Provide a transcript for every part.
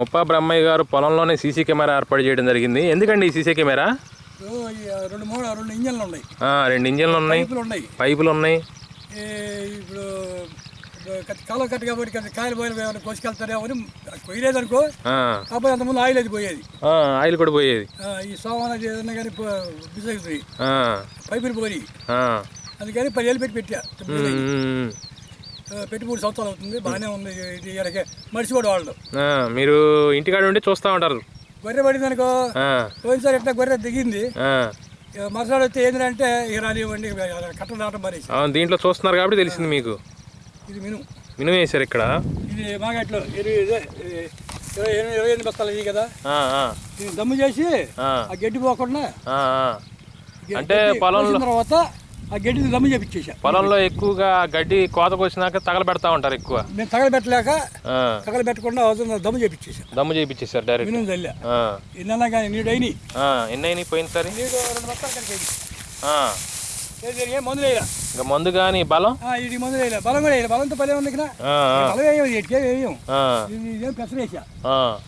ముప్పా బ్రహ్మయ్య గారు పొలంలోనే CC camera ఏర్పాటు చేయడం జరిగింది. ఎందుకండి ఈ సీసీ కెమెరా? రెండు మూడు రెండు ఇంజన్లు ఉన్నాయి. రెండు ఇంజిన్లు ఉన్నాయి. పైపులు ఉన్నాయి. పైపులు ఉన్నాయి. ఈ ఇప్పుడు కాలం కట్ట కాబట్టి కదా కాయలు పోయిన పోయలేదు అనుకో. కాకపోతే అంతకుముందు ఆయిల్ అది పోయేది. ఆయిల్ కూడా పోయేది. ఈ సోమవారం కానీ పైపులు పోయి. అందుకని పెట్టి పెట్టా. పెట్టి మూడు సంవత్సరాలు అవుతుంది బాగానే ఉంది ఇది మనిషి కూడా వాళ్ళు. మీరు ఇంటికాడ ఉండి చూస్తూ ఉంటారు. గొర్రె పడింది అనుకో పోయినసారి ఎట్లా గొర్రె దిగింది? మరుసటి వస్తే ఏంటంటే ఇక రానివ్వండి కట్టలు రావడం అవును దీంట్లో చూస్తున్నారు కాబట్టి తెలిసింది మీకు. ఇది మిను. మినిమం వేశారు ఇక్కడ. ఇది మాగట్లో. ఇదే, ఇది ఇరవై ఇరవై ఎనిమిది బస్తాలు ఇవి కదా? దమ్ము చేసి ఆ, గడ్డి పోకుండా అంటే పొలంలో- తర్వాత ఆ గడ్డిని దమ్ము చేపించేసా పొలంలో ఎక్కువగా గడ్డి కోతకు వచ్చినాక తగలబెడతా ఉంటారు ఎక్కువ. నేను తగలబెట్టలేక తగలబెట్టకుండా అవసరం దమ్ము చేపించేసా దమ్ము చేయించేసారు డైరెక్ట్. మినుము చల్లా. ఎన్నైనా కానీ నీడు అయినాయి ఎన్ని అయినాయి పోయినసారి నీడు రెండు బస్తాలు కడిగేది ఆ, ఏం మందులు వేయరా ఇంకా మందు కానీ బలం? ఇది మందులు వేయలే. బలం కూడా వేయలే. బలంతో పదే ఉంది బలం వేయం ఎట్టే వేయం. ఇది పెసరేసా.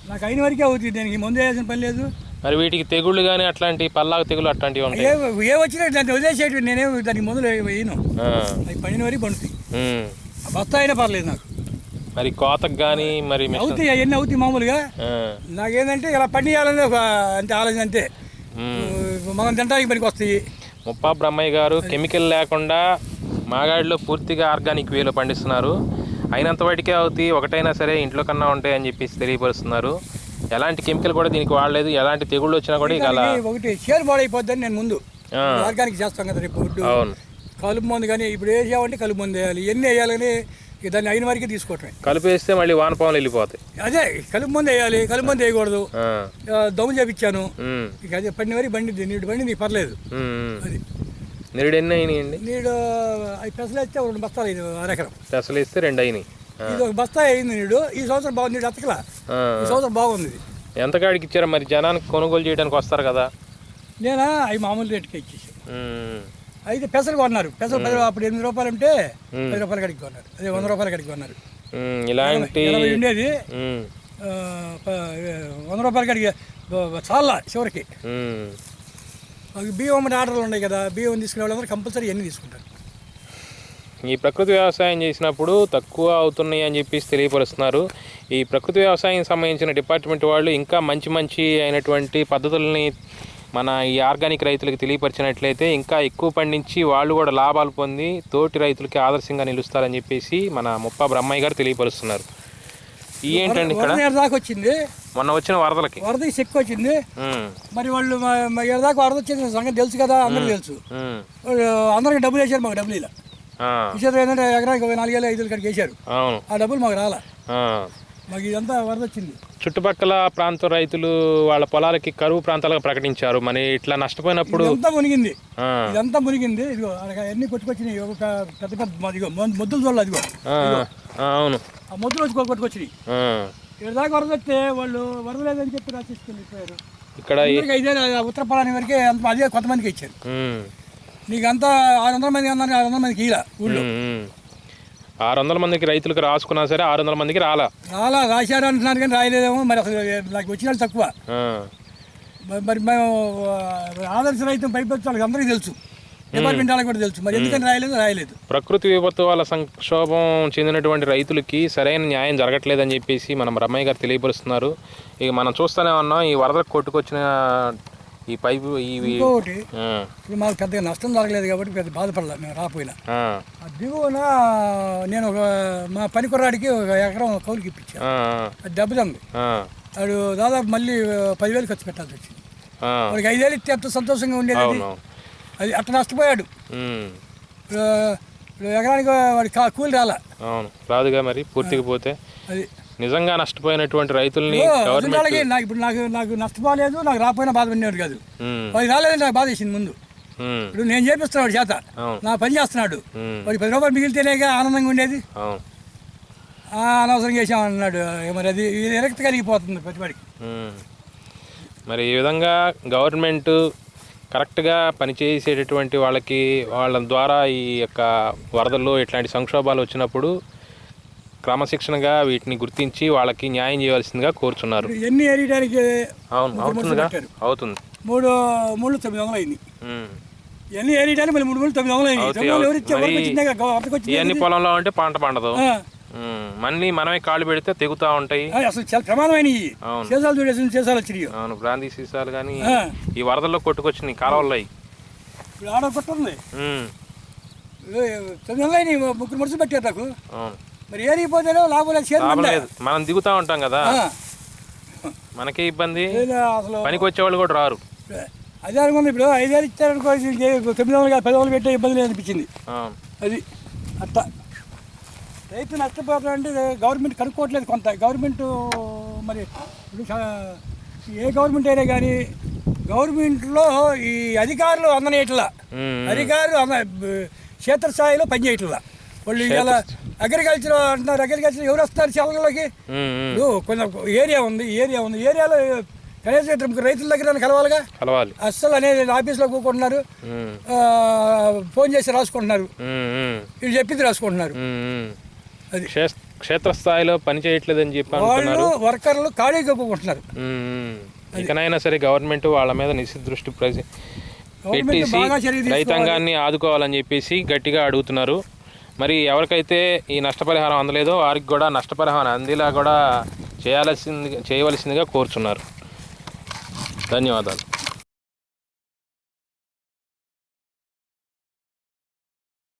నాకు అయిన వరకే అవుతుంది. దీనికి మందు వేయాల్సిన పని లేదు. మరి వీటికి తెగుళ్ళు కానీ అట్లాంటి పల్లాకు తెగులు అట్లాంటివి ఉంటాయి. ఏ వచ్చినా దాన్ని వదిలేసేటి నేనేం దానికి మందులు వేయను. ఆ, అవి పండిన వరకు పండుతాయి. బస్తా అయినా పర్లేదు నాకు. మరి కోతకు కానీ మరి అవుతాయి అవన్నీ అవుతాయి మామూలుగా. నాకేంటంటే ఇలా పండియాలని ఒక అంతే ఆలోచన అంతే. మనం తినడానికి పనికి వస్తాయి. ముప్పా బ్రహ్మయ్య గారు కెమికల్ లేకుండా మాగాడిలో పూర్తిగా ఆర్గానిక్ వేలో పండిస్తున్నారు. అయినంత వాటికే అవుతాయి ఒకటైనా సరే ఇంట్లో కన్నా ఉంటాయి అని చెప్పేసి తెలియపరుస్తున్నారు. ఎలాంటి కెమికల్ కూడా దీనికి వాడలేదు. ఎలాంటి తెగుళ్ళు వచ్చినా కూడా ఇక అలా ఒకటి షేర్ పాడైపోద్దని నేను ముందు. ఆర్గానిక్ చేస్తాం కదా రేపు ఫుడ్ అవును. కలుపు మందు కానీ ఇప్పుడు వేసామంటే కలుపు మందు వేయాలి. ఎన్ని వేయాలని దాన్ని అయిన వరకే తీసుకోవటమే. కలిపేస్తే మళ్ళీ వానపాములు వెళ్ళిపోతాయి. అదే కలుపు మందు వేయాలి. కలుపు మందు వేయకూడదు. దమ్ము చేపించాను. ఇక అదే పడిన వరకు బండి నీడు బండి నీకు పర్లేదు. అది. నిరుడు ఎన్ని అయినాయండి? నీడు అవి పెసలు వేస్తే రెండు బస్తాలు అయింది అరెకరం. పెసలు వేస్తే రెండు అయినాయి. ఇది ఒక బస్తా అయింది నీడు ఈ సంవత్సరం బాగుంది నీడు అతకలా. ఈ సంవత్సరం బాగుంది. ఎంత కాడికి ఇచ్చారా మరి? జనానికి కొనుగోలు చేయడానికి వస్తారు కదా. నేనా? అవి మామూలు రేటుకి ఇచ్చేసి. అయితే పెసలు కొన్నారు. పెసలు పది అప్పుడు ఎనిమిది రూపాయలు ఉంటే పది రూపాయలు కడిగి కొన్నారు. అదే వంద రూపాయలు కడిగి కొన్నారు. ఇలాంటి ఉండేది. వంద రూపాయలు కడిగి చాలా చివరికి. బియ్యం ఆర్డర్లు ఉన్నాయి కదా బియ్యం తీసుకునే వాళ్ళందరూ కంపల్సరీ ఎన్ని తీసుకుంటారు. ఈ ప్రకృతి వ్యవసాయం చేసినప్పుడు తక్కువ అవుతున్నాయి అని చెప్పేసి తెలియపరుస్తున్నారు. ఈ ప్రకృతి వ్యవసాయం సంబంధించిన డిపార్ట్మెంట్ వాళ్ళు ఇంకా మంచి మంచి అయినటువంటి పద్ధతుల్ని మన ఈ ఆర్గానిక్ రైతులకు తెలియపరిచినట్లయితే ఇంకా ఎక్కువ పండించి వాళ్ళు కూడా లాభాలు పొంది తోటి రైతులకి ఆదర్శంగా నిలుస్తారని చెప్పేసి మన ముప్పా బ్రహ్మయ్య గారు తెలియపరుస్తున్నారు. ఈ ఏంటండి ఇక్కడ? వరద దాకా వచ్చింది. మొన్న వచ్చిన వరదలకి. వరదకి చెక్కు వచ్చింది. మరి వాళ్ళు దాకా వరద వచ్చింది. సంగతి తెలుసు కదా అందరికీ తెలుసు. అందరికి డబ్బులు వేసారు మాకు డబ్బులు ఇలా. విషయం ఏంటంటే ఎకరానికి ఒక నాలుగేళ్ళు ఐదు కడికి అవును. ఆ డబ్బులు మాకు రాలా. మాకు ఇదంతా వరద వచ్చింది చుట్టుపక్కల ప్రాంత రైతులు వాళ్ళ పొలాలకి కరువు ప్రాంతాలుగా ప్రకటించారు. మరి ఇట్లా నష్టపోయినప్పుడు ఇదంతా మునిగింది. ఇదంతా మునిగింది. ఇదిగో అన్ని కొట్టుకొచ్చినాయి. ఒక పెద్ద పెద్ద ఇదిగో మొద్దులు చూడాలి అదిగో. అవును. ఆ మొద్దులు వచ్చి కొట్టుకొచ్చినాయి. ఇక్కడ దాకా వరద వస్తే వాళ్ళు వరద లేదని చెప్పి రాసేసుకుని ఇక్కడ ఐదే ఉత్తర పొలాన్ని వరకే అంత అదే కొంతమందికి ఇచ్చారు. ఉమ్, నీకు అంతా ఆరు వందల మంది అన్నారు ఆరు వందల మందికి ఇలా ఊళ్ళో. ఆరు వందల మందికి రైతులకు రాసుకున్నా సరే ఆరు వందల మందికి రాలా. రాలా రాశారు అంటున్నారు కానీ రాయలేదేమో. మరి అసలు నాకు వచ్చిన వాళ్ళు తక్కువ. మరి- మేము ఆదర్శ రైతు పైపెత్తి వాళ్ళకి అందరికీ తెలుసు. డిపార్ట్మెంట్ వాళ్ళకి కూడా తెలుసు. మరి ఎందుకని రాయలేదు? రాయలేదు. ప్రకృతి విపత్తు వల్ల సంక్షోభం చెందినటువంటి రైతులకి సరైన న్యాయం జరగట్లేదని చెప్పేసి మన బ్రహ్మయ్య గారు తెలియపరుస్తున్నారు. ఇక మనం చూస్తూనే ఉన్నాం ఈ వరదకు కొట్టుకొచ్చిన ఈ పైపు ఇవి ఇంకొకటి ఇప్పుడు మాకు పెద్దగా నష్టం జరగలేదు కాబట్టి పెద్ద బాధపడలే మేము రాపోయినా ఆ, దిగువన నేను ఒక మా పని కుర్రాడికి ఒక ఎకరం కౌలుకి ఇప్పించాను. అది దెబ్బతింది వాడు దాదాపు మళ్ళీ పదివేలు ఖర్చు పెట్టాల్సి వచ్చింది. వాడికి ఐదేళ్ళు ఇస్తే ఎంత సంతోషంగా ఉండేది అది. అది అట్ట నష్టపోయాడు. ఇప్పుడు ఇప్పుడు ఎకరానికి వాడి కా కూలి రాలా. అవును. రాదుగా మరి పూర్తిగా పోతే? అది నిజంగా నష్టపోయినటువంటి రైతుల్ని నాకు ఇప్పుడు నాకు నాకు నష్టపోలేదు నాకు రాపోయినా బాధ పడినవాడు కాదు. వాడికి రాలేదని నాకు బాధ వేసింది ముందు. ఇప్పుడు నేను చేపిస్తున్నాడు చేత. నా పని చేస్తున్నాడు. వాడికి పది రూపాయలు మిగిలితేనేగా ఆనందంగా ఉండేది. అనవసరంగా చేసామన్నాడు మరి అది విరక్తి కలిగిపోతుంది ప్రతివాడికి ఉమ్. మరి ఈ విధంగా గవర్నమెంట్ కరెక్ట్గా పనిచేసేటటువంటి వాళ్ళకి వాళ్ళ ద్వారా ఈ యొక్క వరదలు ఇట్లాంటి సంక్షోభాలు వచ్చినప్పుడు క్రమశిక్షణగా వీటిని గుర్తించి వాళ్ళకి న్యాయం చేయవలసిందిగా కోరుచున్నారు. ఎన్ని ఏరియడానికి అవును అవుతుందిగా పెట్టారు. అవుతుంది. మూడు మూడు తొమ్మిది వందలు అయింది. ఎన్ని ఏరియడానికి మళ్ళీ మూడు మూడు తొమ్మిది వందలు అయింది కదా. పొలంలో ఉంటే పంట పండదు. మళ్ళీ మనమే కాళ్ళు పెడితే తెగుతూ ఉంటాయి. అసలు చాలా ప్రమాదమైనవి. అవును. చేసాలు చూడేసి చేసాలు వచ్చినాయి. అవును బ్రాందీ సీసాలు కానీ. ఈ వరదల్లో కొట్టుకొచ్చినాయి కాలువల్లో. ఇప్పుడు ఆడ కొట్టుంది. తొమ్మిది వందలు ముగ్గురు మనుషులు పెట్టారు నాకు. అవును. మరి ఏరిగిపోతేనో లాభం లేదు లాభం. లేదు. మనం దిగుతా ఉంటాం కదా. మనకే ఇబ్బంది. అసలు పనికి వచ్చే వాళ్ళు కూడా రారు. అదే అనుకుంది ఇప్పుడు ఐదేళ్ళు ఇచ్చారనుకో తొమ్మిది వందలు పది వందలు పెట్టే ఇబ్బంది లేదు అనిపించింది అది అట్లా రైతు నష్టపోతాడు అంటే గవర్నమెంట్ కనుక్కోవట్లేదు కొంత. గవర్నమెంట్ మరి ఏ గవర్నమెంట్ అయినా కానీ గవర్నమెంట్లో ఈ అధికారులు అందనేయట్లా ఉమ్. అధికారులు అంద క్షేత్రస్థాయిలో పనిచేయట్లా. వాళ్ళు ఇలా అగ్రికల్చర్ అంటున్నారు. అగ్రికల్చర్ ఎవరు వస్తారు. ఇప్పుడు కొంచెం ఏరియా ఉంది ఏరియా ఉంది. ఏరియాలో కనీసం ఇద్దరు రైతుల దగ్గర కలవాలిగా? కలవాలి. అస్సలు అనేది ఆఫీస్లో కూకుంటున్నారు. ఫోన్ చేసి రాసుకుంటున్నారు. వీళ్ళు చెప్పింది రాసుకుంటున్నారు. అది. క్షేత్రస్థాయిలో పని చేయట్లేదని చెప్పి వాళ్ళు వర్కర్లు ఖాళీగా కూకుంటున్నారు. ఇకనైనా సరే గవర్నమెంట్ వాళ్ళ మీద నిశ్చిత దృష్టి గవర్నమెంట్ పెట్టేసి. రైతాంగాన్ని ఆదుకోవాలని చెప్పేసి గట్టిగా అడుగుతున్నారు. మరి ఎవరికైతే ఈ నష్టపరిహారం అందలేదో వారికి కూడా నష్టపరిహారం అందేలా కూడా చేయాల్సింది చేయవలసిందిగా కోరుచున్నారు. ధన్యవాదాలు.